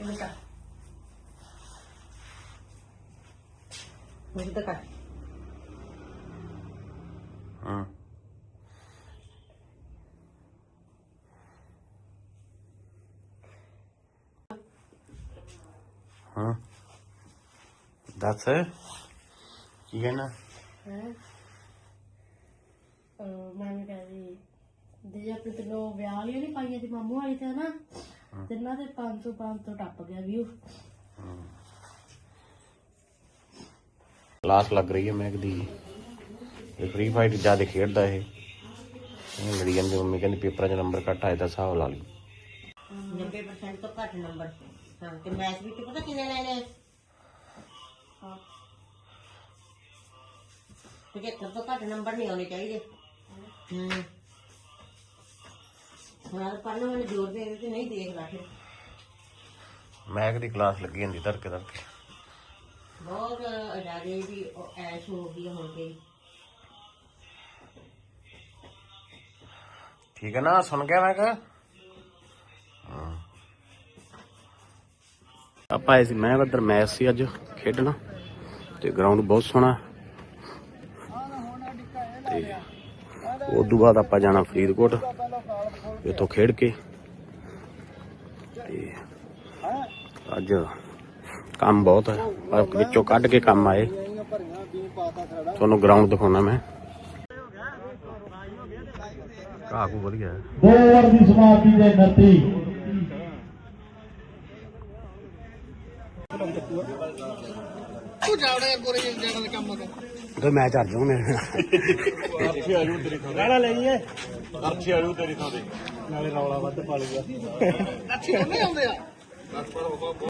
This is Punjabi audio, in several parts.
Ini kak. Maksudnya kak. Hmm. ਹਾਂ ਦੱਸ ਕੀ ਕਹਿਣਾ ਹੈ ਮੈਂ ਕਹਿੰਦੀ ਦੇ ਆਪਣੇ ਤੈਨੂੰ ਵਿਆਹ ਲਈ ਨਹੀਂ ਪਾਈਆਂ ਤੇ ਮਾਮੂ ਵਾਲੀ ਤੇ ਹਨਾ ਤਿੰਨਾਂ ਦੇ 500 500 ਟੱਪ ਗਿਆ ਵੀਊ ਕਲਾਸ ਲੱਗ ਰਹੀ ਹੈ ਮੈਗ ਦੀ। ਇਹ ਫ੍ਰੀ ਫਾਈਟ ਜ਼ਿਆਦਾ ਖੇਡਦਾ ਇਹ। ਇਹ ਲੜੀ ਜਾਂਦੀ ਮੰਮੀ ਕਹਿੰਦੀ ਪੇਪਰਾਂ 'ਚ ਨੰਬਰ ਘੱਟ ਆਏ ਤਾਂ ਹਿਸਾਬ ਲਾ ਲਈ। 90% ਤੋਂ ਘੱਟ ਨੰਬਰ ਹਾਂ ਤੇ ਮੈਥ ਵਿੱਚ ਪਤਾ ਕਿੰਨੇ ਲੈਣੇ ਹਾਂ। 75 ਤੋਂ ਘੱਟ ਨੰਬਰ ਨਹੀਂ ਆਉਣੇ ਚਾਹੀਦੇ। ਹੂੰ। ਹੁਣ ਪੜਨਾ ਜ਼ੋਰ ਦੇ ਤੇ ਨਹੀਂ ਦੇਖ ਲਾ ਫਿਰ ਮੈਗ ਦੀ ਕਲਾਸ ਲੱਗੀ ਜਾਂਦੀ ਧਰਕੇ ਧਰਕੇ ਬਹੁਤ ਅਡਾਰੇ ਦੀ ਉਹ ਐਸ਼ ਹੋ ਗਈ ਹੁਣ ਤੇ ਠੀਕ ਹੈ ਨਾ ਸੁਣ ਗਿਆ ਮੈਂ ਕਿ? ਆਪਾਂ ਆਏ ਸੀ ਮੈਂ ਬੱਦਰ ਮੈਚ ਸੀ ਅੱਜ ਖੇਡਣਾ। ਤੇ ਗਰਾਊਂਡ ਬਹੁਤ ਸੋਹਣਾ। ਤੇ ਉਸ ਤੋਂ ਬਾਅਦ ਆਪਾਂ ਜਾਣਾ ਫਰੀਦਕੋਟ। ਇੱਥੋਂ ਖੇਡ ਕੇ ਤੇ ਅੱਜ ਕੰਮ ਬਹੁਤ ਹੈ ਪਰ ਵਿੱਚੋਂ ਕੱਢ ਕੇ ਕੰਮ ਆਏ। ਤੁਹਾਨੂੰ ਗਰਾਊਂਡ ਦਿਖਾਉਣਾ ਮੈਂ। ਘਾਹ ਕੋ ਵਧੀਆ ਦੋ ਓਵਰ ਦੀ ਸਮਾਪਤੀ ਦੇ 29 ਤੇ ਮੈਚ ਹਾਰ ਜਾਊਂ ਮੇਰੇ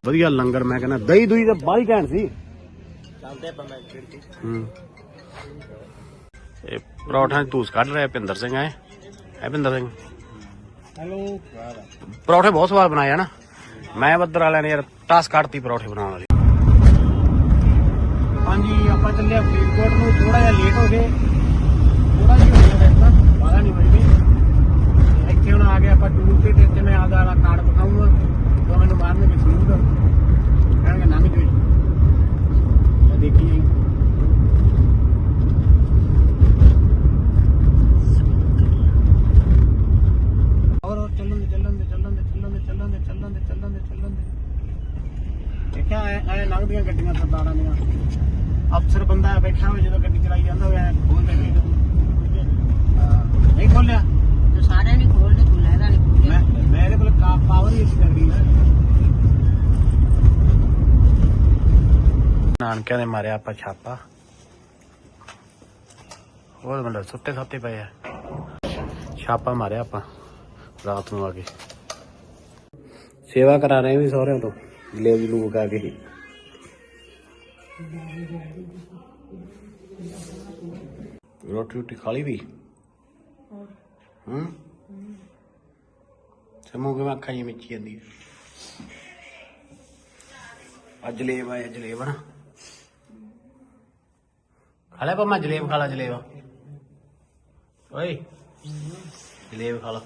ਵਧੀਆ ਲੰਗਰ ਮੈਂ ਕਹਿੰਦਾ ਦਹੀਂ ਦੁਈ ਤਾਂ ਬਾਹਲੀ ਘੈਂਟ ਸੀ। ਚੱਲਦੇ ਆਪਾਂ ਮੈਚ ਖੇਡ ਕੇ। ਹੂੰ। ਇਹ ਪਰੌਠਾ ਦੀ ਧੂਸ ਕੱਢ ਰਿਹਾ ਭਿੰਦਰ ਸਿੰਘ ਹੈ? ਹੈ ਭਿੰਦਰ ਸਿੰਘ? ਹੈਲੋ। ਪਰੌਠੇ ਬਹੁਤ ਸਵਾਦ ਬਣਾਏ ਆ ਨਾ। ਮੈਂ ਬੱਦਰ ਵਾਲਿਆਂ ਨੇ ਯਾਰ ਟਾਸ ਕੱਢਤੀ ਪਰੌਠੇ ਬਣਾਉਣ ਵਾਲੀ। ਹਾਂਜੀ ਆਪਾਂ ਚੱਲੇ ਆ ਫਰੀਦਕੋਟ ਨੂੰ। ਥੋੜਾ ਜਿਹਾ ਲੇਟ ਹੋ ਗਏ। ਦੇਖਿਆ ਐ ਐ ਲੰਘਦੀਆਂ ਗੱਡੀਆਂ ਸਰਦਾਰਾਂ ਦੀਆਂ। ਅਫਸਰ ਬੰਦਾ ਬੈਠਾ ਹੋਵੇ ਜਦੋਂ ਗੱਡੀ ਚਲਾਈ ਜਾਂਦਾ ਹੋਵੇ ਐ ਖੋਲਦੇ ਨਹੀਂ ਨਹੀਂ ਖੋਲਿਆ? ਤੇ ਸਾਰਿਆਂ ਨੇ ਖੋਲਦੇ ਖੁੱਲਾ ਇਹਦਾ ਨਹੀਂ ਖੁੱਲਿਆ। ਮੈਂ ਮੈਂ ਇਹਦੇ ਕੋਲ ਕਾ ਪਾਵਰ ਹੀ ਇਸ ਕਰਦੀ ਹੈ ਨਾਨਕਿਆਂ ਨੇ ਮਾਰਿਆ ਆਪਾਂ ਛਾਪਾ। ਉਹ ਮਤਲਬ ਸੁੱਤੇ ਸਾਤੇ ਪਏ ਆ। ਛਾਪਾ ਮਾਰਿਆ ਆਪਾਂ ਰਾਤ ਨੂੰ ਆ ਕੇ। ਸੇਵਾ ਕਰਾ ਰਹੇ ਵੀ ਸਹੁਰਿਆਂ ਤੋਂ। ਜਲੇਬੀ ਲੂਕ ਆ ਕੇ। ਰੋਟੀ ਰੋਟੀ ਖਾ ਲਈ ਵੀ? ਹੂੰ? ਸਮੂਹ ਕੇ ਅੱਖਾਂ ਜਿਹੀਆਂ ਮਿੱਚੀ ਜਾਂਦੀ ਹੈ ਅੱਜ ਜਲੇਬ ਆਇਆ ਜਲੇਬ ਨਾ। ਖਾ ਲੈ ਪਮਾ ਜਲੇਬ ਖਾ ਲਾ, ਜਲੇਬ। ਓਏ, ਜਲੇਬ ਖਾ ਲਾ।